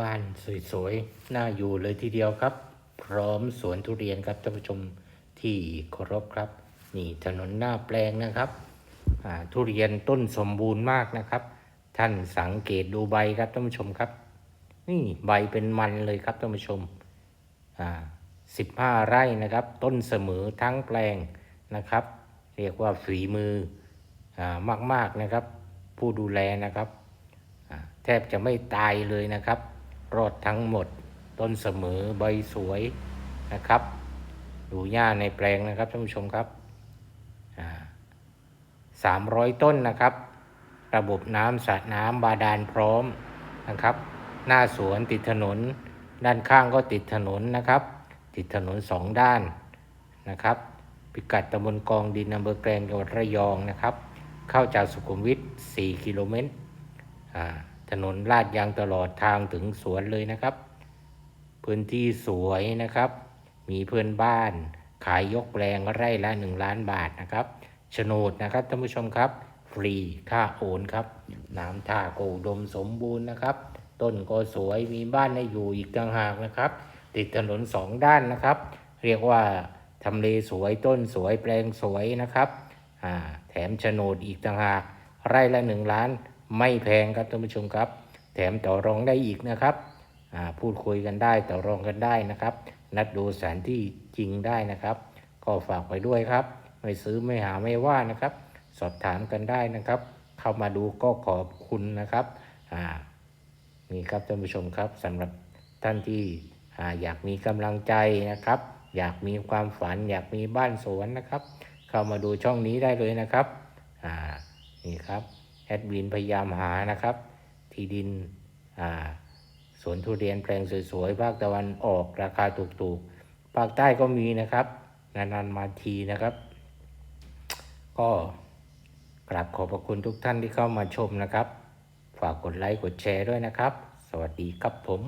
บ้านสวยๆ น่าอยู่เลยทีเดียวครับ พร้อมสวนทุเรียนครับท่านผู้ชมที่เคารพครับ นี่ถนนหน้าแปลงนะครับ ทุเรียนต้นสมบูรณ์มากนะครับ ท่านสังเกตดูใบครับท่านผู้ชมครับ นี่ใบเป็นมันเลยครับท่านผู้ชมอ่าสิบห้าไร่นะครับ ต้นเสมอทั้งแปลงนะครับ เรียกว่าฝีมืออามากๆนะครับ ผู้ดูแลนะครับ แทบจะไม่ตายเลยนะครับ รอดทั้งหมด ต้นเสมอใบสวยนะครับ ดูหญ้าในแปลงนะครับท่านผู้ชมครับสามร้อยต้นนะครับ ระบบน้ำสระน้ำบาดาลพร้อมนะครับ หน้าสวนติดถนน ด้านข้างก็ติดถนนนะครับ ติดถนนสองด้านนะครับ พิกัดตำบลกองดินอำเภอแกลงจังหวัดระยองนะครับ เข้าจากสุขุมวิท4กิโลเมตรอ่า ถนนลาดยางตลอดทางถึงสวนเลยนะครับ พื้นที่สวยนะครับ มีเพื่อนบ้าน ขายยกแปลงไร่ละ 1 ล้านบาทนะครับโฉนดนะครับท่านผู้ชมครับ ฟรีค่าโอนครับน้ำท่าโกดมสมบูรณ์นะครับ ต้นก็สวยมีบ้านให้อยู่อีกต่างหากนะครับ ติดถนนสองด้านนะครับ เรียกว่าทำเลสวยต้นสวยแปลงสวยนะครับอ่าแถมโฉนดอีกต่างหากไร่ละหนึ่งล้าน ไม่แพงครับท่านผู้ชมครับ แถมต่อรองได้อีกนะครับพูดคุยกันได้ต่อรองกันได้นะครับ นัดดูสถานที่จริงได้นะครับ ก็ฝากไปด้วยครับ ไม่ซื้อไม่หาไม่ว่านะครับ สอบถามกันได้นะครับ เข้ามาดูก็ขอบคุณนะครับนี่ครับท่านผู้ชมครับสำหรับท่านที่ออยากมีกำลังใจนะครับ อยากมีความฝัน อยากมีบ้านสวนนะครับ เข้ามาดูช่องนี้ได้เลยนะครับนี่ครับ แอดวินพยายามหานะครับ ที่ดินสวนทุเรียนแปลงสวยๆภาคตะวันออกราคาถูกๆภาคใต้ก็มีนะครับนานๆมาทีนะครับ ก็กราบขอบพระคุณทุกท่านที่เข้ามาชมนะครับ ฝากกดไลค์กดแชร์ด้วยนะครับ สวัสดีครับผม